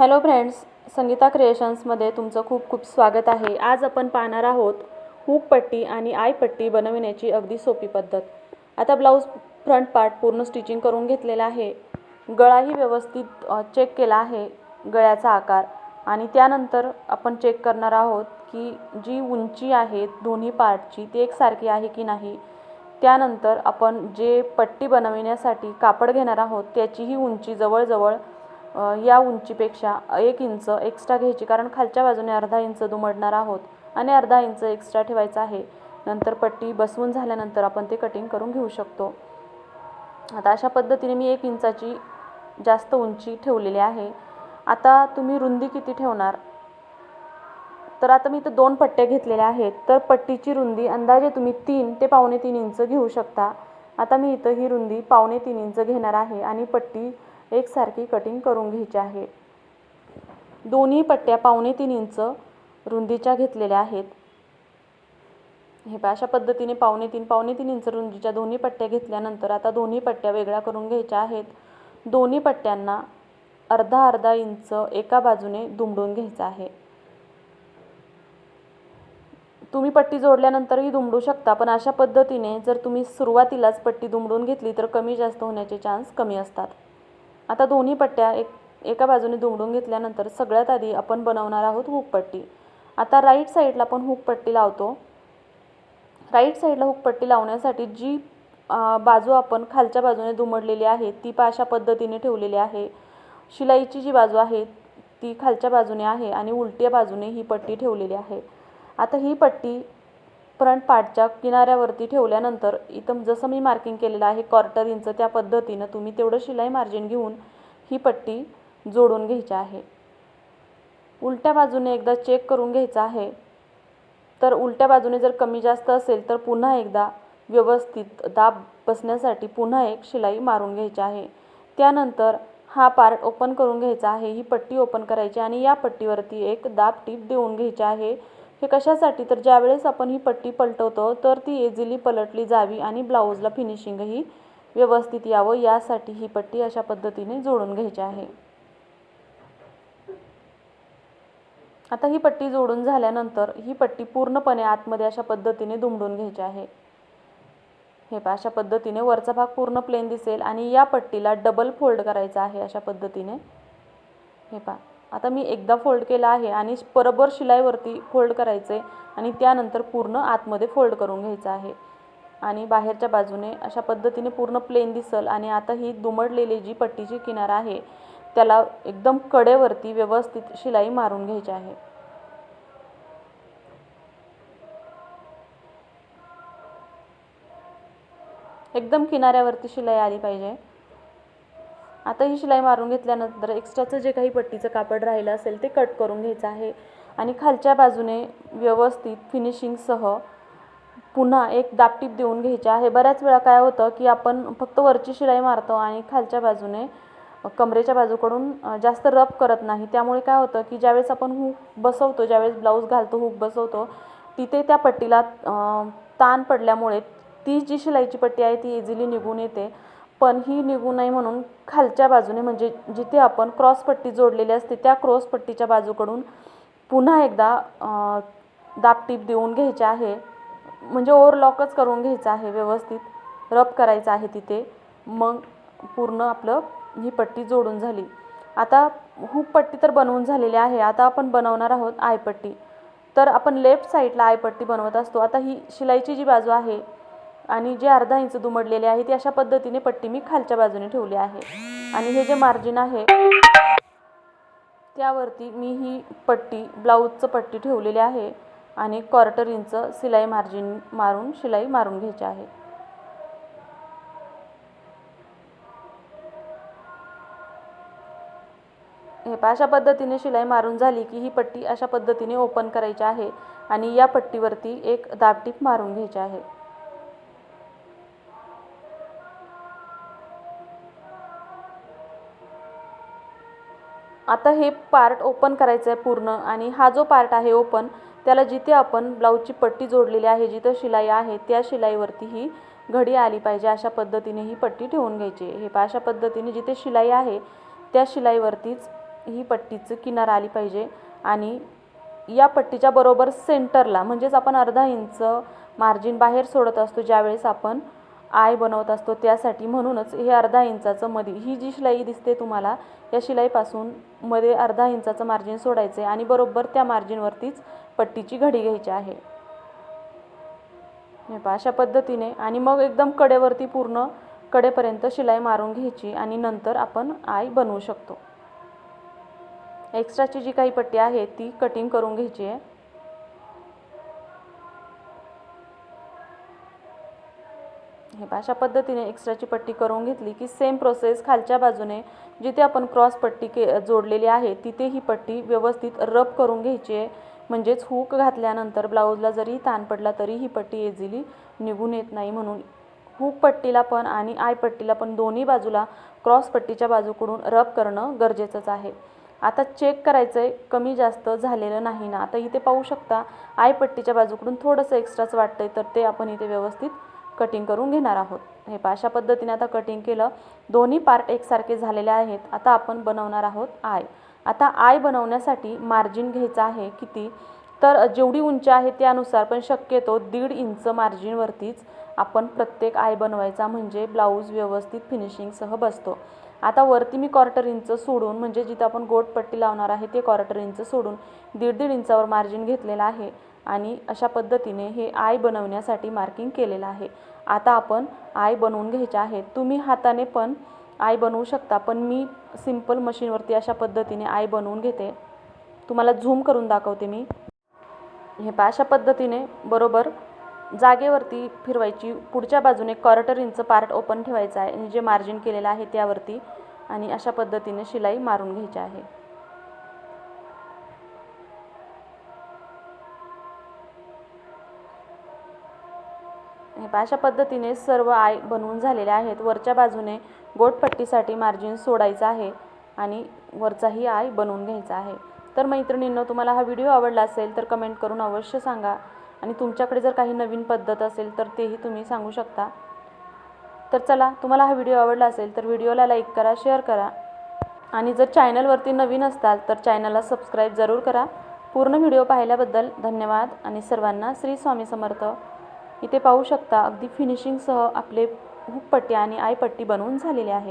Hello friends Sangeeta क्रिएशन्समध्ये तुमचं खूप खूप स्वागत आहे. आज आपण पाहणार आहोत हुक पट्टी आणि आय पट्टी बनविण्याची अगदी सोपी पद्धत. आता ब्लाऊज फ्रंट पार्ट पूर्ण स्टिचिंग करून घेतलेला आहे. गळाही व्यवस्थित चेक केला आहे गळ्याचा आकार. आणि त्यानंतर आपण चेक करणार आहोत की जी उंची आहे दोन्ही पार्टची ती एकसारखी आहे की नाही. त्यानंतर आपण जे पट्टी बनविण्यासाठी कापड घेणार आहोत त्याचीही उंची जवळजवळ या उंचीपेक्षा एक इंच एक्स्ट्रा घ्यायची. कारण खालच्या बाजूने अर्धा इंच दुमडणार आहोत आणि अर्धा इंच एक्स्ट्रा ठेवायचा आहे. नंतर पट्टी बसवून झाल्यानंतर आपण ते कटिंग करून घेऊ शकतो. आता अशा पद्धतीने मी एक इंचाची जास्त उंची ठेवलेली आहे. आता तुम्ही रुंदी किती ठेवणार? तर आता मी इथं दोन पट्ट्या घेतलेल्या आहेत. तर पट्टीची रुंदी अंदाजे तुम्ही तीन ते पावणे तीन इंच घेऊ शकता. आता मी इथं ही रुंदी पावणे तीन इंच घेणार आहे आणि पट्टी एकसारखी कटिंग करून घ्यायची आहे. दोन्ही पट्ट्या पावणे तीन इंच रुंदीच्या घेतलेल्या आहेत. हे पहा अशा पद्धतीने पावणे तीन पावणे तीन इंच रुंदीच्या दोन्ही पट्ट्या घेतल्यानंतर आता दोन्ही पट्ट्या वेगळ्या करून घ्यायच्या आहेत. दोन्ही पट्ट्यांना अर्धा अर्धा इंच एका बाजूने दुमडून घ्यायचं आहे. तुम्ही पट्टी जोडल्यानंतरही दुमडू शकता पण अशा पद्धतीने जर तुम्ही सुरुवातीलाच पट्टी दुमडून घेतली तर कमी जास्त होण्याचे चान्स कमी असतात. आता दोन्ही पट्ट्या एक एका बाजूने दुमडून घेतल्यानंतर सगळ्यात आधी आपण बनवणार आहोत हुकपट्टी. आता राईट साईडला आपण हुकपट्टी लावतो. राईट साईडला हुकपट्टी लावण्यासाठी जी बाजू आपण खालच्या बाजूने दुमडलेली आहे ती पा अशा पद्धतीने ठेवलेली आहे. शिलाईची जी बाजू आहे ती खालच्या बाजूने आहे आणि उलट्या बाजूने ही पट्टी ठेवलेली आहे. आता ही पट्टी फ्रंट पार्टच्या किनाऱ्यावरती ठेवल्यानंतर इथं जसं मी मार्किंग केलेलं आहे क्वार्टर इंच त्या पद्धतीनं तुम्ही तेवढं शिलाई मार्जिन घेऊन ही पट्टी जोडून घ्यायची आहे. उलट्या बाजूने एकदा चेक करून घ्यायचं आहे. तर उलट्या बाजूने जर कमी जास्त असेल तर पुन्हा एकदा व्यवस्थित दाब बसण्यासाठी पुन्हा एक शिलाई मारून घ्यायची आहे. त्यानंतर हा पार्ट ओपन करून घ्यायचा आहे ही पट्टी ओपन करायची आणि या पट्टीवरती एक दाब टीप देऊन घ्यायची आहे. हे कशासाठी? तर ज्यावेळेस आपण ही पट्टी पलटवतो तर ती इझिली पलटली जावी आणि ब्लाऊजला फिनिशिंगही व्यवस्थित यावं यासाठी ही पट्टी अशा पद्धतीने जोडून घ्यायची आहे. आता ही पट्टी जोडून झाल्यानंतर ही पट्टी पूर्णपणे आतमध्ये अशा पद्धतीने दुमडून घ्यायची आहे. हे पहा अशा पद्धतीने वरचा भाग पूर्ण प्लेन दिसेल आणि या पट्टीला डबल फोल्ड करायचा आहे अशा पद्धतीने. हे पहा. आता मी एकदा फोल्ड केला आहे आणि बरोबर शिलाईवरती फोल्ड करायचे आणि त्यानंतर पूर्ण आतमध्ये फोल्ड करून घ्यायचं आहे. आणि बाहेरच्या बाजूने अशा पद्धतीने पूर्ण प्लेन दिसल आणि आता ही दुमडलेली जी पट्टीची किनार आहे त्याला एकदम कडेवरती व्यवस्थित शिलाई मारून घ्यायची आहे. एकदम किनाऱ्यावरती शिलाई आली पाहिजे. आता ही शिलाई मारून घेतल्यानंतर एक्स्ट्राचं जे काही पट्टीचं कापड राहिलं असेल ते कट करून घ्यायचं आहे. आणि खालच्या बाजूने व्यवस्थित फिनिशिंगसह पुन्हा एक दापटीप देऊन घ्यायची आहे. बऱ्याच वेळा काय होतं की आपण फक्त वरची शिलाई मारतो आणि खालच्या बाजूने कमरेच्या बाजूकडून जास्त रफ करत नाही. त्यामुळे काय होतं की ज्यावेळेस आपण हुक बसवतो ज्यावेळेस ब्लाऊज घालतो हुक बसवतो तिथे त्या पट्टीला ताण पडल्यामुळे ती जी शिलाईची पट्टी आहे ती इझिली निघून येते. पण ही निघू नये म्हणून खालच्या बाजूने म्हणजे जिथे आपण क्रॉस पट्टी जोडलेली असते त्या क्रॉस पट्टीच्या बाजूकडून पुन्हा एकदा दापटीप देऊन घ्यायचे आहे. म्हणजे ओव्हरलॉकच करून घ्यायचं आहे व्यवस्थित. रब करायचं आहे तिथे. मग पूर्ण आपलं ही पट्टी जोडून झाली. आता हुक पट्टी तर बनवून झालेली आहे. आता आपण बनवणार आहोत आयपट्टी. तर आपण लेफ्ट साईडला आयपट्टी बनवत असतो. आता ही शिलाईची जी बाजू आहे आणि जे अर्धा इंच दुमडलेले आहे ती अशा पद्धतीने पट्टी मी खालच्या बाजूने ठेवली आहे. आणि हे जे मार्जिन आहे त्यावरती मी ही पट्टी ब्लाऊजचं पट्टी ठेवलेली आहे आणि क्वार्टर इंच शिलाई मार्जिन मारून शिलाई मारून घ्यायची आहे. हे पहा अशा पद्धतीने शिलाई मारून झाली की ही पट्टी अशा पद्धतीने ओपन करायची आहे आणि या पट्टीवरती एक दाबटीप मारून घ्यायची आहे. आता हे पार्ट ओपन करायचं आहे पूर्ण आणि हा जो पार्ट आहे ओपन त्याला जिथे आपण ब्लाऊजची पट्टी जोडलेली आहे जिथं शिलाई आहे त्या शिलाईवरती ही घडी आली पाहिजे. अशा पद्धतीने ही पट्टी ठेवून घ्यायची हे पा अशा पद्धतीने जिथे शिलाई आहे त्या शिलाईवरतीच ही पट्टीचं किनार आली पाहिजे आणि या पट्टीच्या बरोबर सेंटरला म्हणजेच आपण अर्धा इंच मार्जिन बाहेर सोडत असतो ज्यावेळेस आपण आय बनवत असतो त्यासाठी म्हणूनच हे अर्धा इंचाचं मध्ये ही जी शिलाई दिसते तुम्हाला या शिलाईपासून मध्ये अर्धा इंचाचं मार्जिन सोडायचं आहे आणि बरोबर त्या मार्जिनवरतीच पट्टीची घडी घ्यायची आहे. पहा अशा पद्धतीने आणि मग एकदम कडेवरती पूर्ण कडेपर्यंत शिलाई मारून घ्यायची आणि नंतर आपण आय बनवू शकतो. एक्स्ट्राची जी काही पट्टी आहे ती कटिंग करून घ्यायची आहे. हे अशा पद्धतीने एक्स्ट्राची पट्टी करून घेतली की सेम प्रोसेस खालच्या बाजूने जिथे आपण क्रॉस पट्टी के जोडलेली आहे तिथे ही पट्टी व्यवस्थित रब करून घ्यायची आहे. म्हणजेच हुक घातल्यानंतर ब्लाऊजला जरी ताण पडला तरी ही पट्टी इझिली निघून येत नाही म्हणून. हुक पट्टीला पण आणि आय पट्टीला पण दोन्ही बाजूला क्रॉस पट्टीच्या बाजूकडून रब करणं गरजेचंच आहे. आता चेक करायचं आहे कमी जास्त झालेलं नाही ना. आता इथे पाहू शकता आय पट्टीच्या बाजूकडून थोडंसं एक्स्ट्राच वाटतंय तर ते आपण इथे व्यवस्थित कटिंग करून घेणार आहोत. हे पहा अशा पद्धतीने आता कटिंग केलं. दोन्ही पार्ट एकसारखे झालेले आहेत. आता आपण बनवणार आहोत आय आता आय बनवण्यासाठी मार्जिन घ्यायचं आहे किती? तर जेवढी उंची आहे त्यानुसार पण शक्यतो दीड इंच मार्जिनवरतीच आपण प्रत्येक आय बनवायचा म्हणजे ब्लाऊज व्यवस्थित फिनिशिंगसह बसतो. आता वरती मी क्वार्टर इंच सोडून म्हणजे जिथं आपण गोटपट्टी लावणार आहे ते क्वार्टर इंच सोडून दीड दीड इंचावर मार्जिन घेतलेलं आहे आणि अशा पद्धतीने हे आय बनवण्यासाठी मार्किंग केलेलं आहे. आता आपण आय बनवून घ्यायचे आहे तुम्ही हाताने पण आय बनवू शकता पण मी सिंपल मशीनवरती अशा पद्धतीने आय बनवून घेते. तुम्हाला झूम करून दाखवते मी. हे पा अशा पद्धतीने बरोबर जागेवरती फिरवायची पुढच्या बाजूने क्वार्टर इंच पार्ट ओपन ठेवायचा आहे. आणि जे मार्जिन केलेलं आहे त्यावरती आणि अशा पद्धतीने शिलाई मारून घ्यायची आहे. अशा पद्धतीने सर्व आय बनवून झालेले आहेत. वरच्या बाजूने गोटपट्टीसाठी मार्जिन सोडायचं आहे आणि वरचाही आय बनवून घ्यायचा आहे. तर मैत्रिणींनो तुम्हाला हा व्हिडिओ आवडला असेल तर कमेंट करून अवश्य सांगा. आणि तुमच्याकडे जर काही नवीन पद्धत असेल तर तेही तुम्ही सांगू शकता. तर चला तुम्हाला हा व्हिडिओ आवडला असेल तर व्हिडिओला लाईक करा शेअर करा. आणि जर चॅनलवरती नवीन असताल तर चॅनलला सबस्क्राईब जरूर करा. पूर्ण व्हिडिओ पाहिल्याबद्दल धन्यवाद आणि सर्वांना श्री स्वामी समर्थ. इथे पाहू शकता अगदी फिनिशिंगसह आपले हुकपट्टी आणि आयपट्टी बनवून झालेले आहे.